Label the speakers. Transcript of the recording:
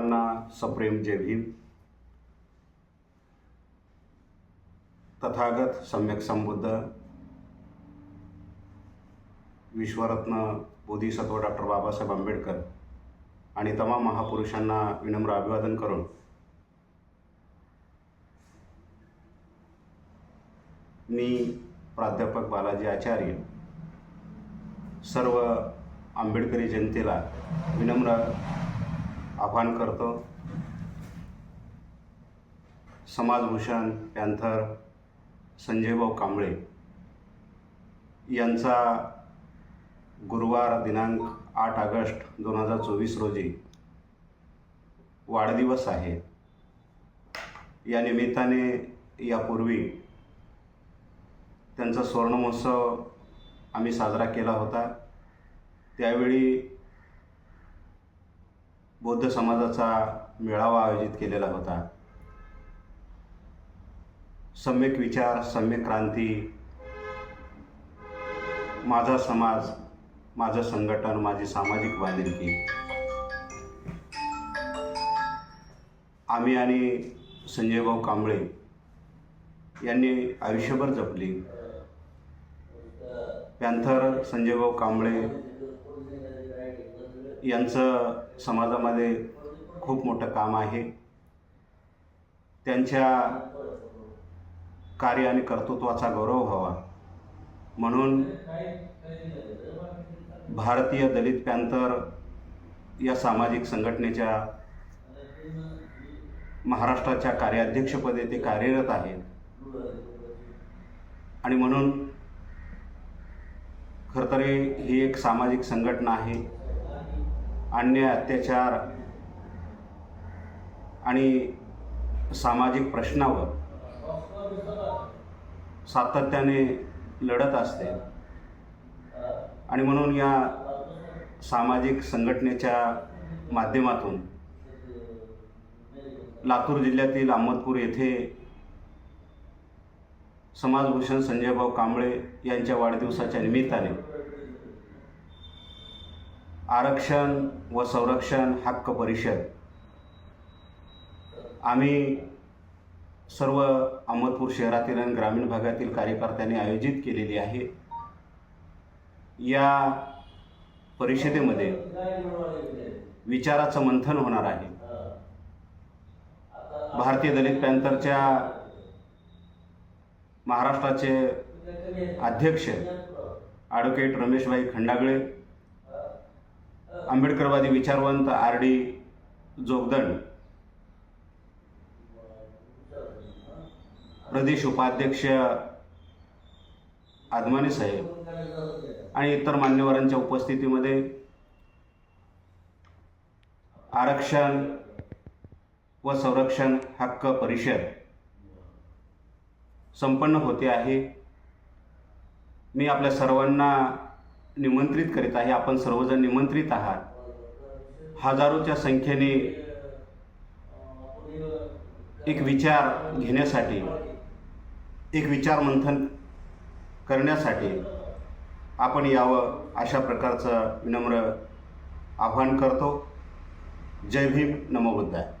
Speaker 1: सर्वांना सप्रेम जय भीम. तथागत सम्यक संबुद्ध. विश्वरत्न बोधिसत्व डॉक्टर बाबासाहेब आंबेडकर आणि तमाम महापुरुषांना विनम्र अभिवादन करून मी प्राध्यापक बालाजी आचार्य सर्व आंबेडकरी जनतेला विनम्र आवाहन करतो. समाजभूषण पॅन्थर संजयभाऊ कांबळे यांचा गुरुवार दिनांक आठ ऑगस्ट दोन हजार चोवीस रोजी वाढदिवस आहे. या निमित्ताने यापूर्वी त्यांचा सुवर्णमहोत्सव आम्ही साजरा केला होता. त्यावेळी बौद्ध समाजाचा मेळावा आयोजित केलेला होता. सम्यक विचार सम्यक क्रांती माझा समाज माझं संघटन माझी सामाजिक बांधिलकी. आम्ही आणि संजयभाऊ कांबळे यांनी आयुष्यभर जपली. पॅन्थर संजयभाऊ कांबळे यांचं समाजामध्ये खूप मोठं काम आहे. त्यांच्या कार्य आणि कर्तृत्वाचा गौरव व्हावा. म्हणून भारतीय दलित पॅंथर या सामाजिक संघटनेच्या महाराष्ट्राच्या कार्याध्यक्षपदे ते कार्यरत आहेत. आणि म्हणून खरं तर ही एक सामाजिक संघटना आहे. अन्याय अत्याचार आणि सामाजिक प्रश्नावर सातत्याने लढत असते. आणि म्हणून या सामाजिक संघटनेच्या माध्यमातून लातूर जिल्ह्यातील अहमदपूर येथे समाजभूषण संजयभाऊ कांबळे यांच्या वाढदिवसाच्या निमित्ताने आरक्षण व संरक्षण हक्क परिषद. आम्ही सर्व अहमदपूर शहरातील आणि ग्रामीण भागातील कार्यकर्त्यांनी आयोजित केलेली आहे. या परिषदेमध्ये विचाराचं मंथन होणार आहे. भारतीय दलित पॅन्थरच्या महाराष्ट्राचे अध्यक्ष ॲडव्होकेट रमेशभाई खंडागळे आंबेडकरवादी विचारवंत आर डी जोगदंड प्रदेश उपाध्यक्ष आदमानी साहेब आणि इतर मान्यवरांच्या उपस्थितीमध्ये आरक्षण व संरक्षण हक्क परिषद संपन्न होते आहे. मी आपल्या सर्वांना निमंत्रित करीत आहे. आपण सर्वजण निमंत्रित आहात. हजारोच्या संख्येने एक विचार घेण्यासाठी एक विचार मंथन करण्यासाठी आपण यावं अशा प्रकारचं विनम्र आव्हान करतो. जय भीम. नमोबुद्धाय